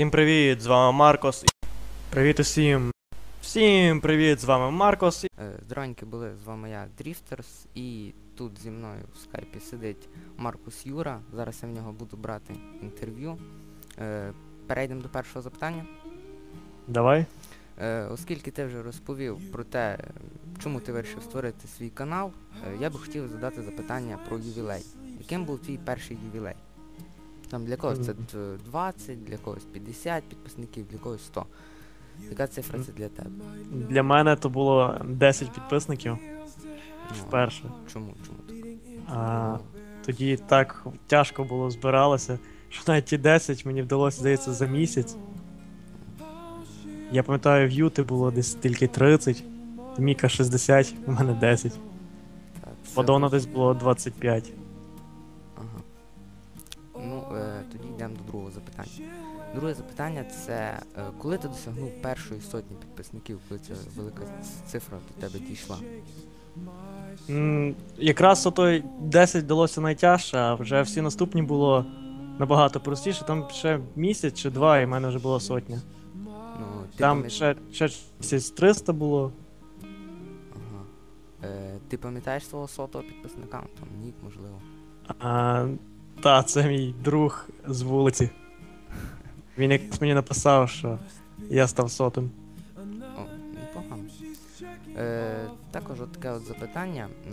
Всім привіт, з вами Маркос. Привіт усім. Всім привіт, з вами Маркос. Е, були, з вами я, Дріфтерс, і тут зі мною в скайпі сидить Маркус Юра. Зараз я в нього буду брати інтерв'ю. Е, Перейдемо до першого запитання. Давай. Е, Оскільки ти вже розповів про те, чому ти вирішив створити свій канал, я би хотів задати запитання про ювілей. Яким був твій перший ювілей? Там для когось це 20, для когось 50 підписників, для когось 100. Яка цифра це для тебе? Для мене то було 10 підписників Ну, вперше. Чому? Чому так? А, тоді так тяжко було збиралося, що навіть ті 10 мені вдалося, здається, за місяць. Я пам'ятаю, в Юти було десь тільки 30, Міка 60, у мене 10. Подона десь було 25. Друге запитання це е, коли ти досягнув першої сотні підписників, коли ця велика цифра до тебе дійшла? М, Якраз отой 10 вдалося найтяжче, а вже всі наступні було набагато простіше. Там ще місяць чи два, і в мене вже була сотня. Ну, ти Там пам'ят- ще, ще місяць 300 було. Ага. Е, ти пам'ятаєш свого сотого підписника? Там нік, можливо. А, та, це мій друг з вулиці. Він якось мені написав, що я став сотим. О, непогано. Е, також от таке от запитання. Е,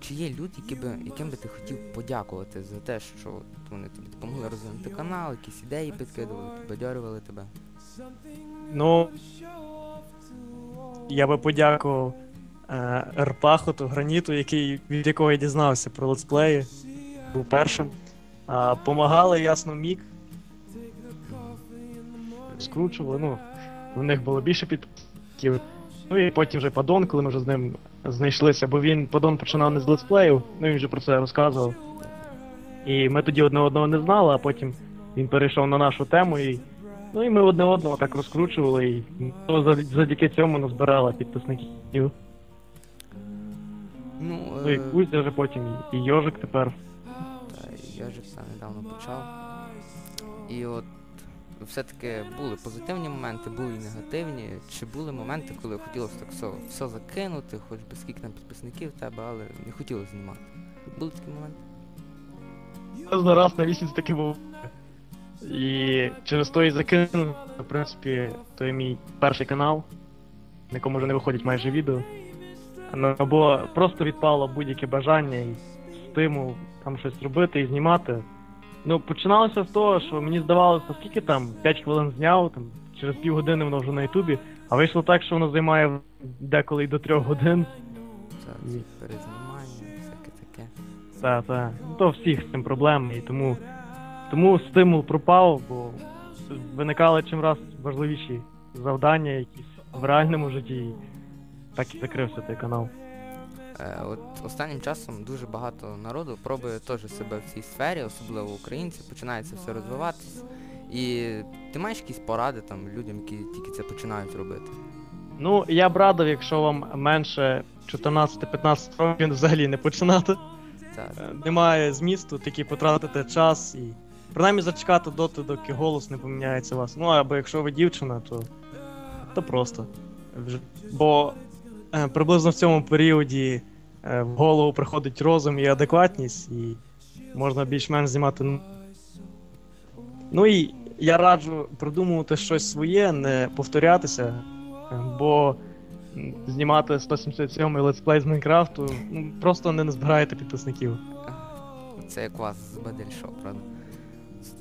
чи є люди, які би, яким би ти хотів подякувати за те, що от вони тобі допомогли розвинути канал, якісь ідеї підкидували, підбадьорювали тебе? Ну. Я би подякував е, Ерпахоту, граніту, який, від якого я дізнався про летсплеї. Був першим. А, помагали, ясно, Мік. Скручували, ну, в них було більше підписників. Ну і потім вже Падон, коли ми вже з ним знайшлися, бо він Падон починав не з летсплеїв, ну він вже про це розказував. І ми тоді одне одного не знали, а потім він перейшов на нашу тему і. Ну і ми одне одного так розкручували, і ну, завдяки цьому назбирали підписників. Ну, Ну і е, Кузя вже потім, і, Йожик тепер. Та ж це недавно почав. І от все-таки були позитивні моменти, були і негативні. Чи були моменти, коли хотілося так все, все закинути, хоч би скільки там підписників тебе, але не хотілося знімати. Були такі моменти? Я раз на місяць таки був. І через то і закинув, в принципі, то є мій перший канал, на якому вже не виходять майже відео. Ну, або просто відпало будь-яке бажання і стимул там щось робити і знімати. Ну, починалося з того, що мені здавалося, скільки там 5 хвилин зняв, там через півгодини воно вже на Ютубі, а вийшло так, що воно займає деколи і до 3 годин. Це ці перезнімання, всяке таке. Так, так. Ну, то всіх з цим проблеми, і тому, тому стимул пропав, бо виникали чим раз важливіші завдання якісь в реальному житті. І так і закрився той канал. Е, от останнім часом дуже багато народу пробує теж себе в цій сфері, особливо українці, починається все розвиватись. І ти маєш якісь поради там людям, які тільки це починають робити? Ну, я б радив, якщо вам менше 14-15 років взагалі не починати. Це, Е, Немає змісту, тільки потратити час і принаймні зачекати доти, доки голос не поміняється у вас. Ну або якщо ви дівчина, то, то просто. Бо приблизно в цьому періоді е, в голову приходить розум і адекватність, і можна більш-менш знімати. Ну і я раджу придумувати щось своє, не повторятися, е, бо знімати 177-й летсплей з Майнкрафту ну, просто не назбираєте підписників. це як у вас з Бадель Шоу, правда?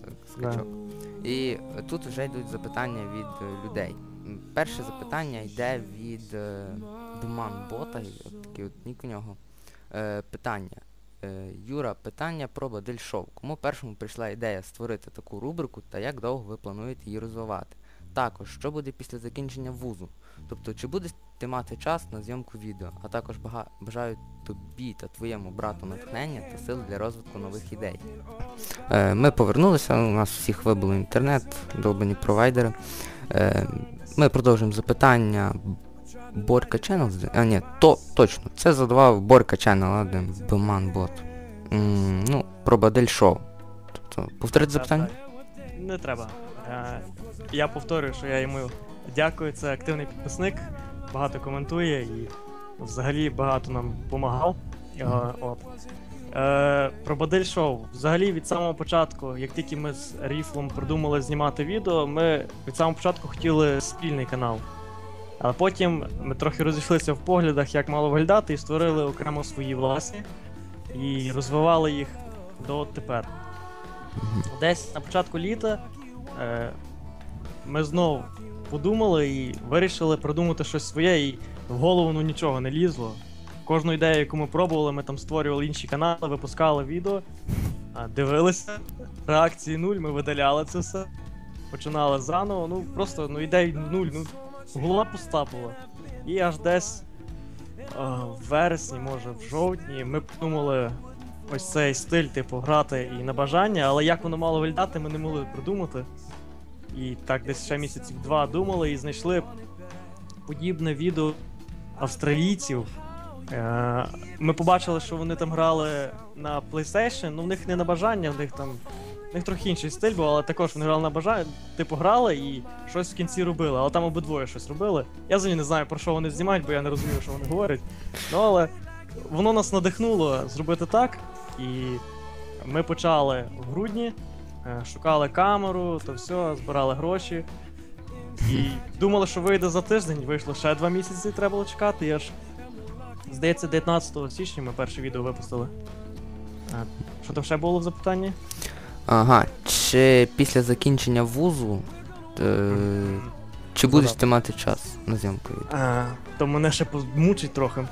Так, Да. І е, тут вже йдуть запитання від е, людей. Перше запитання йде від е, Думан Бота, от такий от нік у нього. Е, питання. Е, Юра, питання про бадиль-шоу. Кому першому прийшла ідея створити таку рубрику та як довго ви плануєте її розвивати? Також, що буде після закінчення вузу? Тобто, чи будеш ти мати час на зйомку відео, а також бага- бажаю тобі та твоєму брату натхнення та сил для розвитку нових ідей. Е, ми повернулися, у нас всіх вибило інтернет, довбані провайдери. Е, ми продовжуємо запитання Борка зда- А ні, то точно, це задавав Борка Channel, один бот. Ну, про Бадель Шоу. Тобто, повторити запитання? Не треба. Е, я повторюю, що я йому дякую. Це активний підписник, багато коментує і взагалі багато нам допомагав. Е, от. Е, про Бадель шоу. Взагалі від самого початку, як тільки ми з Ріфлом придумали знімати відео, ми від самого початку хотіли спільний канал. А потім ми трохи розійшлися в поглядах, як мало виглядати, і створили окремо свої власні і розвивали їх до тепер. Десь на початку літа ми знов подумали і вирішили придумати щось своє, і в голову ну, нічого не лізло. Кожну ідею, яку ми пробували, ми там створювали інші канали, випускали відео, дивилися, реакції нуль, ми видаляли це все. Починали заново, ну просто ну ідей нуль, ну голова пуста була. І аж десь а, в вересні, може, в жовтні, ми подумали ось цей стиль, типу, грати і на бажання, але як воно мало виглядати, ми не могли придумати. І так десь ще місяців два думали і знайшли подібне відео австралійців. Е, Ми побачили, що вони там грали на PlayStation, ну в них не на бажання, в них там. В них трохи інший стиль був, але також вони грали на бажання, типу грали і щось в кінці робили, але там обидвоє щось робили. Я взагалі не знаю, про що вони знімають, бо я не розумію, що вони говорять. Ну але воно нас надихнуло зробити так, і ми почали в грудні, е, шукали камеру, то все, збирали гроші. І думали, що вийде за тиждень, вийшло ще два місяці, треба було чекати. І аж, здається, 19 січня ми перше відео випустили. А, що там ще було в запитанні? Ага, чи після закінчення вузу, е, чи будеш ти мати час на зйомку? А, то мене ще мучить трохи.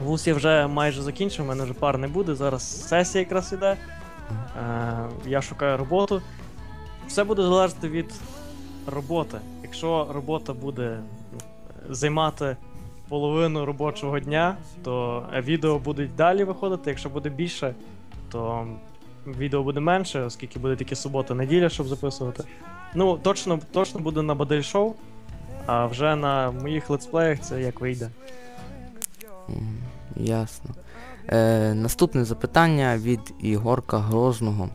Вуз я вже майже закінчив, у мене вже пар не буде. Зараз сесія якраз іде. Е, я шукаю роботу. Все буде залежати від роботи. Якщо робота буде ну, займати половину робочого дня, то відео будуть далі виходити. Якщо буде більше, то відео буде менше, оскільки буде тільки субота-неділя, щоб записувати. Ну, точно, точно буде на Бадель шоу. А вже на моїх летсплеях це як вийде. М, Ясно. Е, наступне запитання від Ігорка Грозного.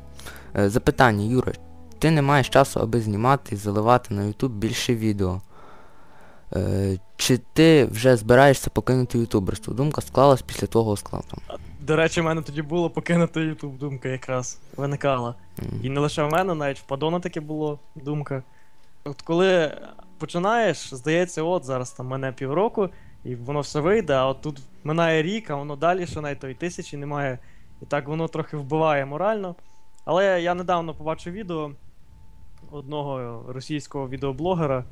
Е, запитання, Юра, ти не маєш часу, аби знімати і заливати на YouTube більше відео. Е, чи ти вже збираєшся покинути ютуберство? Думка склалась після того складу. До речі, в мене тоді було покинути YouTube думка якраз виникала. І не лише в мене, навіть в Падона таке було думка. От коли починаєш, здається, от зараз там мене півроку, і воно все вийде, а от тут минає рік, а воно далі ще навіть тої тисячі немає. І так воно трохи вбиває морально. Але я недавно побачив відео одного російського відеоблогера,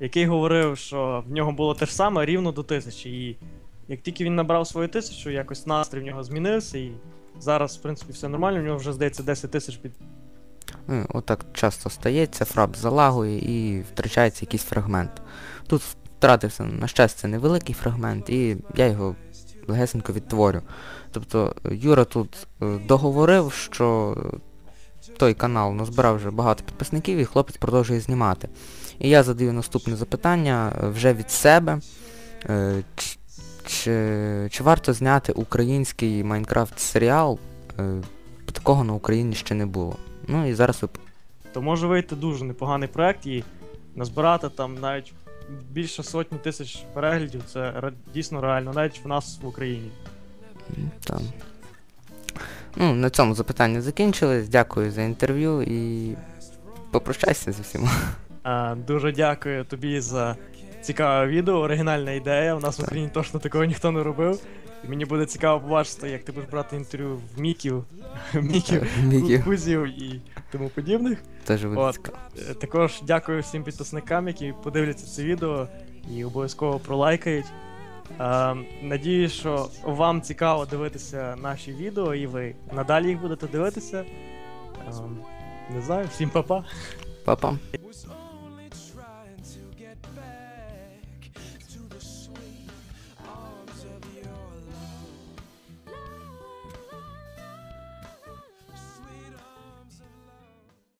який говорив, що в нього було те ж саме рівно до тисячі. І як тільки він набрав свою тисячу, якось настрій в нього змінився, і зараз, в принципі, все нормально, у нього вже здається 10 тисяч під Ну, отак часто стається, фрап залагує і втрачається якийсь фрагмент. Тут втратився, на щастя, невеликий фрагмент, і я його легесенько відтворю. Тобто е, Юра тут е, договорив, що той канал назбирав вже багато підписників і хлопець продовжує знімати. І я задаю наступне запитання е, вже від себе. Е, Чи, чи варто зняти український Майнкрафт серіал? Такого на Україні ще не було. Ну і зараз то може вийти дуже непоганий проект і назбирати там навіть більше сотні тисяч переглядів. Це дійсно реально, навіть в нас в Україні. Там. Ну, на цьому запитання закінчились. Дякую за інтерв'ю і попрощайся з усіма. А, дуже дякую тобі за цікаве відео, оригінальна ідея. У нас в Україні точно такого ніхто не робив. І мені буде цікаво побачити, як ти будеш брати інтерв'ю в Міків, Міків, Мікі, Кузів і тому подібних. теж буде От. цікаво. Е, Також дякую всім підписникам, які подивляться це відео і обов'язково пролайкають. Е, надіюсь, що вам цікаво дивитися наші відео, і ви надалі їх будете дивитися. Е, не знаю, всім па-па. Па-па.